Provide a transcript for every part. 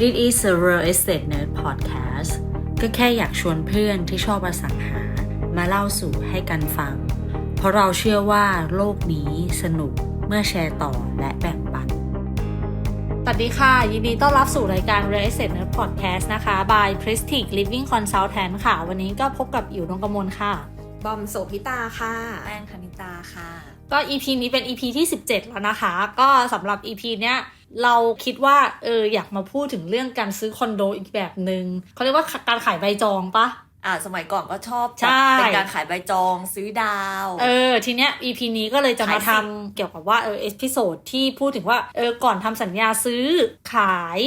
This is a Real Estate Nerd Podcast ก็แค่อยากชวนเพื่อนที่ชอบอสังหา มาเล่าสู่ให้กันฟัง เพราะเราเชื่อว่าโลกนี้สนุกเมื่อแชร์ต่อและแบ่งปัน สวัสดีค่ะ ยินดีต้อนรับสู่รายการ Real Estate Nerd Podcast นะคะ by Prestige Living Consultant ค่ะ วันนี้ก็พบกับอยู่นงกมลค่ะ บอมโสพิตาค่ะแป้งคณิตาค่ะ ก็ EP นี้เป็น EP ที่ 17 แล้วนะคะ ก็สำหรับ EP เนี้ย เราคิดว่าเอออยากมาพูดถึงเรื่องการซื้อคอนโดอีกแบบหนึง่งเขาเรียกว่าการขายใบจองปะอ่าสมัยก่อนก็ชอบใช่แบบเป็นการขายใบจองซื้อดาว เออ ทีเนี้ย EP นี้ก็เลยจะมาขายทำสิทธิ์เกี่ยวกับว่าเออเอพิโซดที่พูดถึงว่าเออก่อนทำสัญญาซื้อขาย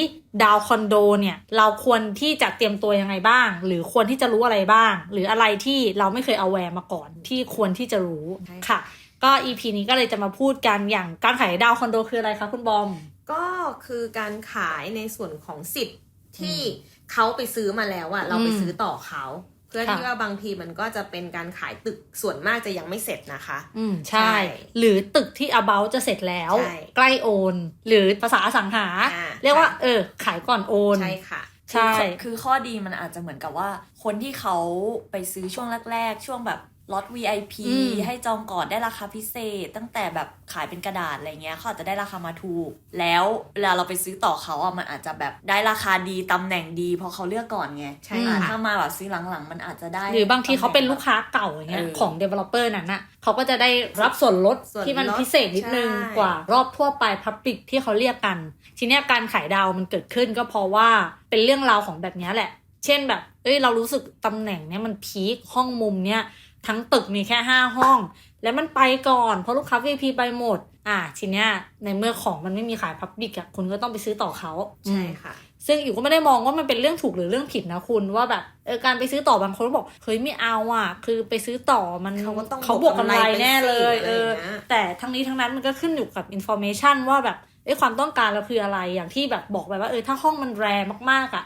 ดาวคอนโดเนี่ยเราควรที่จะเตรียมตัวยังไงบ้าง หรือควรที่จะรู้อะไรบ้าง หรืออะไรที่เราไม่เคยเอาแวร์มาก่อนที่ควรที่จะรู้ใช่ค่ะ ก็ EP นี้ก็เลยจะมาพูดกันอย่างการขายดาวคอนโดคืออะไรคะคุณบอม ก็คือการขายในส่วนของสิทธิ์ที่เขาไปซื้อมาแล้วอะเราไปซื้อต่อเขาเพื่อค่ะที่ว่าบางทีมันก็จะเป็นการขายตึกส่วนมากจะยังไม่เสร็จนะคะ อืมใช่ใช่หรือตึกที่ about จะเสร็จแล้วใช่ใกล้โอน หรือภาษาอสังหาอ่าเรียกว่า เออ ขายก่อนโอน ใช่ค่ะ ใช่คือคือข้อดีมันอาจจะเหมือนกับว่า คนที่เขาไปซื้อช่วงแรก ๆ ช่วงแบบ ล็อต VIP อืมให้จองก่อนได้ราคาพิเศษ ตั้งแต่แบบขายเป็นกระดาษอะไรเงี้ยเขาอาจจะได้ราคามาถูก แล้วเวลาเราไปซื้อต่อเขาอะมันอาจจะแบบได้ราคาดีตำแหน่งดีเพราะเขาเลือกก่อนไงใช่อ่าค่ะถ้ามาแบบซื้อหลังๆ มันอาจจะได้ หรือบางทีเขาเป็นลูกค้าเก่าอย่างเงี้ยเออของ developer นั้นน่ะเขาก็จะได้รับส่วนลดส่วนลดที่มันพิเศษนิดนึงใช่กว่ารอบทั่วไป public ที่เขาเรียกกัน ทีเนี้ยการขายดาวมันเกิดขึ้นก็เพราะว่าเป็นเรื่องราวของแบบเนี้ยแหละ เช่นแบบเอ้ยเรารู้สึกตำแหน่งเนี้ยมันพีคห้องมุมเนี้ย ทั้งตึกมีแค่ห้าห้อง แล้วมันไปก่อนเพราะลูกค้า VIP ไปหมด อะทีเนี้ยในเมื่อของมันไม่มีขาย public อะคุณก็ต้องไปซื้อต่อเขาใช่ค่ะ ซึ่งอยู่ก็ไม่ได้มองว่ามันเป็นเรื่องถูกหรือเรื่องผิดนะคุณว่าแบบเออการไปซื้อต่อบางคนก็บอกเฮ้ยไม่เอาอะ คือไปซื้อต่อมันเขาก็ต้องเขาบวกกำไรแน่เลยบวกกำไรไปสิเอออะไรอย่างเงี้ยแต่ทั้งนี้ทั้งนั้นมันก็ขึ้นอยู่กับอินโฟเมชันว่าแบบเอ้ยความต้องการเราคืออะไรอย่างที่แบบบอกไปว่าเออถ้าห้องมันแรมากๆอะ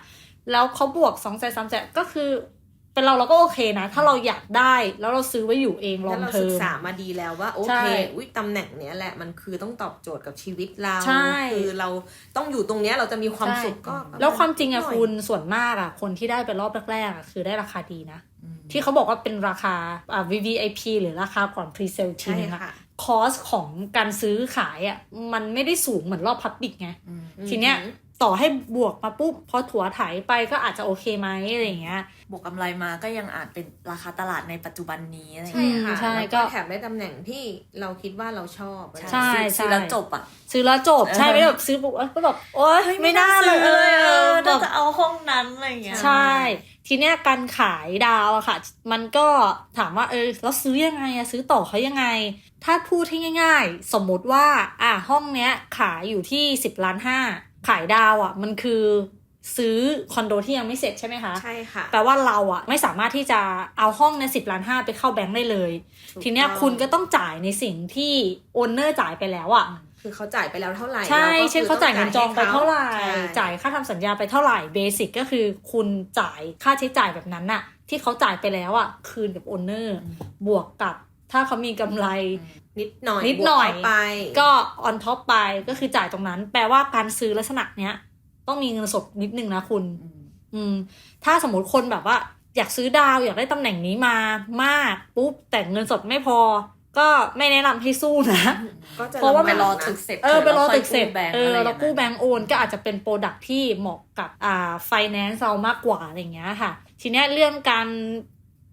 แล้วเขาบวกสองแสนสามแสนก็คือ เป็นเราเราก็โอเคนะ ถ้าเราอยากได้แล้วเราซื้อไว้อยู่เองลอแล้วงเราเทอศึกมษามาดีแล้วว่า โอใช่เคอุ้ยตำแหน่งเนี้ยแหละมันคือต้องตอบโจทย์กับชีวิตเราใช่คือเราต้องอยู่ตรงเนี้ยเราจะมีความใช่สุขก็ประณแล้วความจริงอะหน่ยคุณส่วนมากอะคนที่ได้ไปรอบแรกๆอะคือได้ราคาดีนะอืมที่เขาบอกว่าเป็นราคาอ่า VVIP หรือราคาก่อน pre-sale ทีใช่นึงอะค่ะคอสของการซื้อขายอะมันไม่ได้สูงเหมือนรอบพับบิกไงอืมทีเนี้ยอือหือ ต่อให้บวกมาปุ๊บพอถัวไถไปก็อาจจะโอเคไหมอะไรอย่างเงี้ย บวกกำไรมาก็ยังอาจเป็นราคาตลาดในปัจจุบันนี้อะไรใช่เงี้ยค่ะ ใช่แล้วก็ก็แถมได้ตำแหน่งที่เราคิดว่าเราชอบอะไรใช่ ซื้อซื้อแล้วจบอะ ซื้อแล้วจบ ใช่เออ ไม่ได้แบบซื้อปุ๊บเอ้ยก็แบบโอ๊ยไม่น่าเลยเออแบน่าบ จะเอาห้องนั้นอะไรเงี้ย ใช่ ทีเนี้ยการขายดาวอะค่ะ มันก็ถามว่าเออแล้วซื้อยังไงอะซื้อต่อเขายังไง ถ้าพูดให้ง่าย ๆ สมมุติว่า อะห้องเนี้ยขายอยู่ที่สิบล้านห้า ขายดาวอะมันคือซื้อคอนโดที่ยังไม่เสร็จใช่ไหมคะ ใช่ค่ะ แปลว่าเราอะไม่สามารถที่จะเอาห้องในสิบล้านห้าไปเข้าแบงค์ได้เลยถูกทีเนี้ยต้องคุณก็ต้องจ่ายในสิ่งที่โอนเนอร์จ่ายไปแล้วอะคือเขาจ่ายไปแล้วเท่าไหร่ใช่รก็คือเช่นเขาจ่ายเงินจองไปเท่าไหร่ใช่จ่ายค่าทำสัญญาไปเท่าไหร่เบสิกก็คือคุณจ่ายค่าใช้จ่ายแบบนั้นน่ะ ที่เขาจ่ายไปแล้วอะคืนกับโอนเนอร์บวกกับ ถ้าเขามีกำไรนิดหน่อยนิดหน่อยบวกเข้าไปก็ออนท็อปไปก็คือจ่ายตรงนั้น แปลว่าการซื้อลักษณะเนี้ย ต้องมีเงินสดนิดนึงนะคุณ อืมอืมถ้าสมมติคนแบบว่า อยากซื้อดาวอยากได้ตำแหน่งนี้มามากปุ๊บแต่เงินสดไม่พอ ก็ไม่แนะนำให้สู้นะก็จะเพราะว่าลำบไปกรอนะตึกเสร็จเออไปรอตึกเสร็จแบงค์เออะไรออย่างเราเงี้ยกู้แบงก์โอนก็อาจจะเป็นโปรดักที่เหมาะกับอ่าไฟแนนซ์เรามากกว่าอะไรอย่างเงี้ยค่ะ ทีเนี้ยเรื่องการ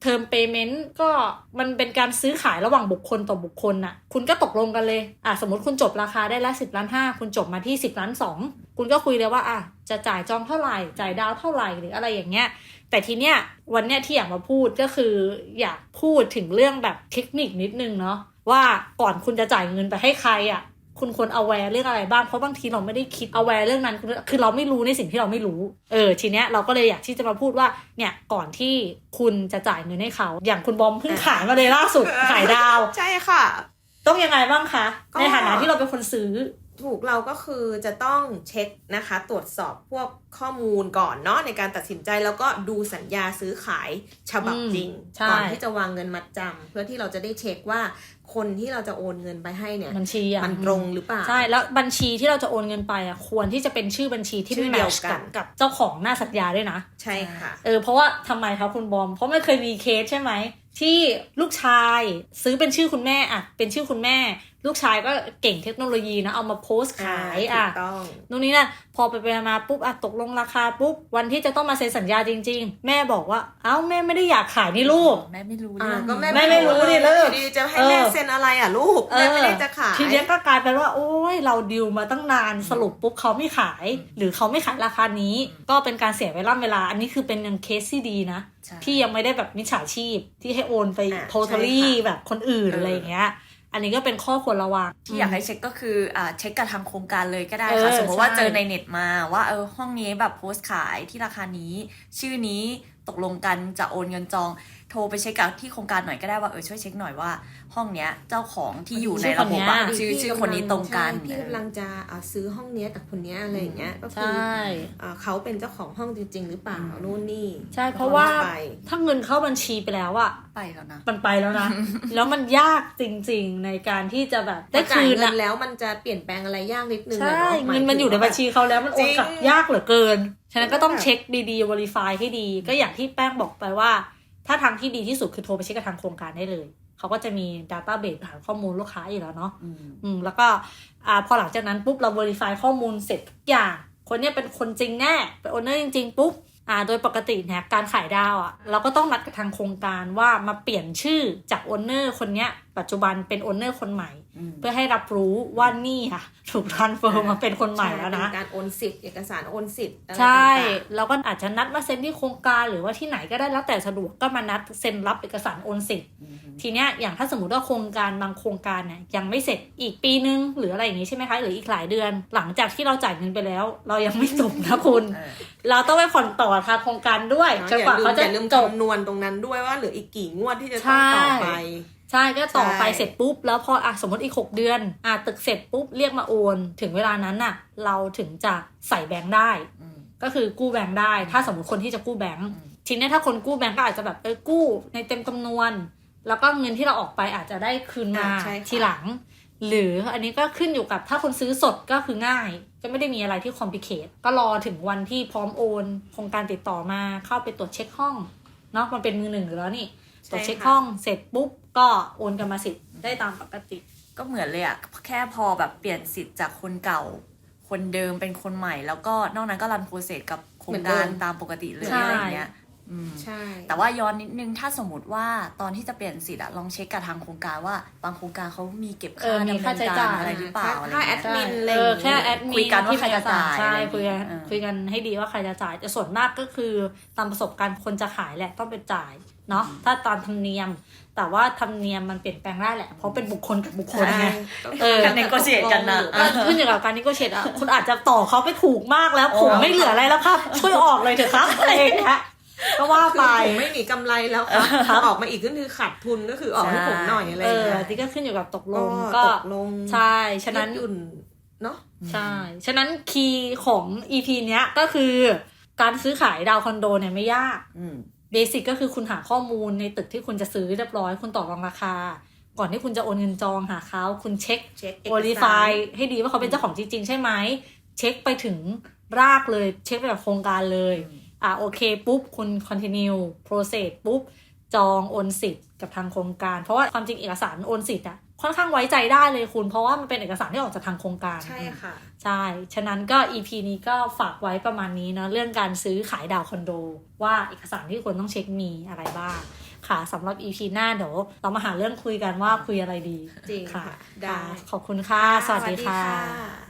เทอมเปเมนต์ก็มันเป็นการซื้อขายระหว่างบุคคลต่อบุคคลน่ะ คุณก็ตกลงกันเลย อะสมมติคุณจบราคาได้ละสิบล้านห้าคุณจบมาที่สิบล้านสองคุณก็คุยเลยว่าอะจะจ่ายจองเท่าไหร่ จ่ายดาวเท่าไหร่หรืออะไรอย่างเงี้ย แต่ทีเนี้ยวันเนี้ยที่อยากมาพูดก็คืออยากพูดถึงเรื่องแบบเทคนิคนิดนึงเนาะว่าก่อนคุณจะจ่ายเงินไปให้ใครอะ คุณควร aware เรื่องอะไรบ้างเพราะบางทีเราไม่ได้คิด aware เรื่องนั้นคือคือเราไม่รู้ในสิ่งที่เราไม่รู้ เออทีเนี้ยเราก็เลยอยากที่จะมาพูดว่าเนี่ยก่อนที่คุณจะจ่ายเงินให้เขา อย่างคุณบอมเพิ่งขายมาเลยล่าสุดขายดาว ใช่ค่ะ ต้องยังไงบ้างคะก็ในฐานะที่เราเป็นคนซื้อถูกเราก็คือจะต้องเช็คนะคะ ตรวจสอบพวกข้อมูลก่อนเนาะในการตัดสินใจแล้วก็ดูสัญญาซื้อขายฉบับอืมจริงใช่ก่อนที่จะวางเงินมัดจำเพื่อที่เราจะได้เช็คว่า คนที่เราจะโอนเงินไปให้เนี่ยบัญชีอะมันตรงหรือเปล่า ใช่แล้วบัญชีที่เราจะโอนเงินไปอะควรที่จะเป็นชื่อบัญชีที่ชื่อแมเดียวชกักันบกับเจ้าของหน้าสัญญาด้วยนะ ใช่ค่ะเออเพราะว่าทำไมครับคุณบอม เพราะไม่เคยมีเคสใช่ไหมที่ลูกชายซื้อเป็นชื่อคุณแม่อะเป็นชื่อคุณแม่ ลูกชายก็เก่งเทคโนโลยีนะเอามาโพสต์ขายอ่าอะถูกต้องนู่นนี่นั่น พอไปไปมาปุ๊บอะตกลงราคาปุ๊บวันที่จะต้องมาเซ็นสัญญาจริง ๆ แม่บอกว่า เอ้าแม่ไม่ได้อยากขายนี่ลูก แม่ไม่รู้อ่าเรื่องก็แม่แม่ไม่รู้ดิเลลูยกดีจะให้เออแม่เซ็นอะไรอะลูกแม่ไม่ได้จะขายทีเนี้ยก็กลายเป็นว่า โอ้ยเราดิวมาตั้งนานสรุปปุ๊บเขาไม่ขาย หรือเขาไม่ขายราคานี้ ก็เป็นการเสียเวลาเวลา อันนี้คือเป็นยังเคสที่ดีนะใช่ที่ยังไม่ได้แบบมิจฉาชีพที่ให้โอนไปอะโททอรี่ใช่ค่ะแบบคนอื่นเออออะไรอย่างเงี้ย อันนี้ก็เป็นข้อควรระวังที่อยากให้เช็คก็คืออ่าเช็คกับทางโครงการเลยก็ได้เออค่ะสมมติว่าใช่เจอในเน็ตมาว่าเออห้องนี้แบบโพสต์ขายที่ราคานี้ ชื่อนี้ตกลงกันจะโอนเงินจอง โทรไปเช็คกับที่โครงการหน่อยก็ได้ว่าเออช่วยเช็คหน่อยว่า ห้องเนี้ยเจ้าของที่อยู่ในระบบอะชื่ชื่ออคนเนี้ยชื่อคนนี้ตรงกันใช่พี่กำลังจะอ่าซื้อห้องเนี้ยกับคนเนี้ยอะไรอย่างเงี้ยก็คืใช่อ่าเขาเป็นเจ้าของห้องจริง ๆ หรือเปล่าอืมนู่นนี่ ใช่เพราะว่าไปถ้าเงินเข้าบัญชีไปแล้วอะไปแล้วนะมันไปแล้วนะแล้วมันยากจริง ๆ ในการที่จะแบบได้พอจ่ายคืนเงิอะนแล้วมันจะเปลี่ยนแปลงอะไรยากนิดนึงอะใช่เนาะหาเงินมันอยู่ในบัญชีเขาแล้วมันโอนกลับจริงยากเหลือเกินฉะนั้นก็ต้องแบบเช็คดีๆ verify ให้ดี ก็อย่างที่แป้งบอกไปว่า ถ้าทางที่ดีที่สุดคือโทรไปเช็คกับทางโครงการได้เลย เขาก็จะมี database ฐานข้อมูลลูกค้าอยู่แล้วเนาะอืมอืมแล้วก็อ่าพอหลังจากนั้นปุ๊บเรา verify ข้อมูลเสร็จทุกอย่าง คนเนี้ยเป็นคนจริงแน่ เป็นโอนเนอร์จริง ๆ ปุ๊บ อ่าโดยปกติเนี่ยการขายดาวอะ่ะเราก็ต้องนัดกับทางโครงการว่ามาเปลี่ยนชื่อจากโอนเนอร์คนเนี้ย ปัจจุบันเป็นโอนเนอร์คนใหม่อืมเพื่อให้รับรู้ว่านี่ค่ะ ถูกทรานเฟอร์มาเป็นคนใหม่แล้วนะเป็นการโอนสิทธิ์เอกสารโอนสิทธิ์อะไรใช่ต่างเราก็อาจจะนัดมาเซ็นที่โครงการหรือว่าที่ไหนก็ได้แล้วแต่สะดวกก็มานัดเซ็นรับเอกสารโอนสิทธิ์อืมทีเนี้ยอย่างถ้าสมมติว่าโครงการบางโครงการเนี่ยยังไม่เสร็จอีกปีนึงหรืออะไรอย่างงี้ใช่ไหมคะหรืออีกหลายเดือน หลังจากที่เราจ่ายเงินไปแล้ว เรายังไม่จบนะคุณเออเราต้องไปผ่อนต่อทางโครงการด้วยๆจนกว่าเขาจะอย่าลืมจบคำนวณตรงนั้นด้วยว่าเหลืออีกกี่งวดที่จะต้องต่อไป ใช่ก็ต่อไปใช่เสร็จปุ๊บ แล้วพออะสมมติอีก 6 เดือนอะตึกเสร็จปุ๊บเรียกมาโอน ถึงเวลานั้นน่ะ เราถึงจะใส่แบงค์ได้อืมก็คือกู้แบงค์ได้ ถ้าสมมติคนที่จะกู้แบงค์อืมทีเนี้ยถ้าคนกู้แบงค์ก็อาจจะแบบเออกู้ในเต็มจำนวน แล้วก็เงินที่เราออกไปอาจจะได้คืนมาอ่าใช่ค่ะทีหลัง หรืออันนี้ก็ขึ้นอยู่กับถ้าคนซื้อสดก็คือง่ายก็ไม่ได้มีอะไรที่คอมพลิเคทก็รอถึงวันที่พร้อมโอนโครงการติดต่อมาเข้าไปตรวจเช็คห้องเนาะมันเป็นมือหนึ่งอยู่แล้วนี่ตรวจเช็คห้องเสร็จปุ๊บก็โอนกรรมสิทธิ์ได้ตามปกติ ก็เหมือนเลยอะแค่พอแบบเปลี่ยนสิทธิ์จากคนเก่า คนเดิมเป็นคนใหม่ แล้วก็นอกนั้นก็รันโปรเซสกับโครงการตามปกติเลยใช่อะไรอย่างเงี้ย อืม ใช่ แต่ว่าย้อนนิดนึงถ้าสมมติว่าตอนที่จะเปลี่ยนสิทธิ์อะลองเช็คกับทางโครงการว่า บางโครงการเขามีเก็บเอค่าอมีดำเนินค่าใช้กาจ่ารย อะไรหรือเปล่าอะไรค่าแอเงี้ยดมินอะไรเอออย่างแค่เงี้ยแอดมินคุยกันว่าที่ใครจะจ่ายใช่อะไรอย่างเงี้ยคุยกันเออ คุยกันให้ดีว่าใครจะจ่ายแต่ส่วนมากก็คือตามประสบการณ์คนจะขายแหละต้องเป็นจ่ายเนาะถ้าตามธรรมเนียม แต่ว่าธรรมเนียมมันเปลี่ยนแปลงได้แหละ เพราะเป็นบุคคลกับบุคคลไงเออการ negotiate กันนะก็ขึ้นอยู่กับการนิโกเชตอะคุณอาจจะต่อเขาไปถูกมากแล้ว ผมไม่เหลืออะไรแล้วครับ ช่วยออกเลยเถอะครับอะไรอย่างเงี้ย ก็ว่าคือไปผมไม่มีกำไรแล้วครับออกมาอีกก็คือขาดทุนก็คือออกให้ผมหน่อยอะไรเออย่างอเงี้ยที่ก็ขึ้นอยู่กับตกลก็งก็ตกลงใช่ฉะนั้นยืดหยุ่นเนาะใช่ฉะนั้นคีย์ของ EP เนี้ยก็คือการซื้อขายดาวคอนโดเนี่ยไม่ยากอืมเบสิกก็คือคุณหาข้อมูลในตึกที่คุณจะซื้อเรียบร้อย คุณต่อรองราคา ก่อนที่คุณจะโอนเงินจองหาเขาคุณเช็คเช็คเอกโอลิสาฟายรให้ดีว่าเขาเป็นเจ้าของจริงๆใช่ไหม เช็คไปถึงรากเลย เช็คไปกับโครงการเลย อะโอเคปุ๊บคุณ continue process ปุ๊บจองโอนสิทธิ์กับทางโครงการ เพราะว่าความจริงเอกสารโอนสิทธิ์อะค่อนข้างไว้ใจได้เลยคุณ เพราะว่ามันเป็นเอกสารที่ออกจากทางโครงการ ใช่ค่ะ ใช่ ฉะนั้นก็ EP นี้ก็ฝากไว้ประมาณนี้เนอะเรื่องการซื้อขายดาวคอนโด ว่าเอกสารที่ควรต้องเช็คมีอะไรบ้างค่ะสำหรับ EP หน้าเดี๋ยวเรามาหาเรื่องคุยกันว่าคุยอะไรดีจริงค่ะค่ะได้ค่ะขอบคุณค่ะ สวัสดีค่ะสวัสดีค่ะ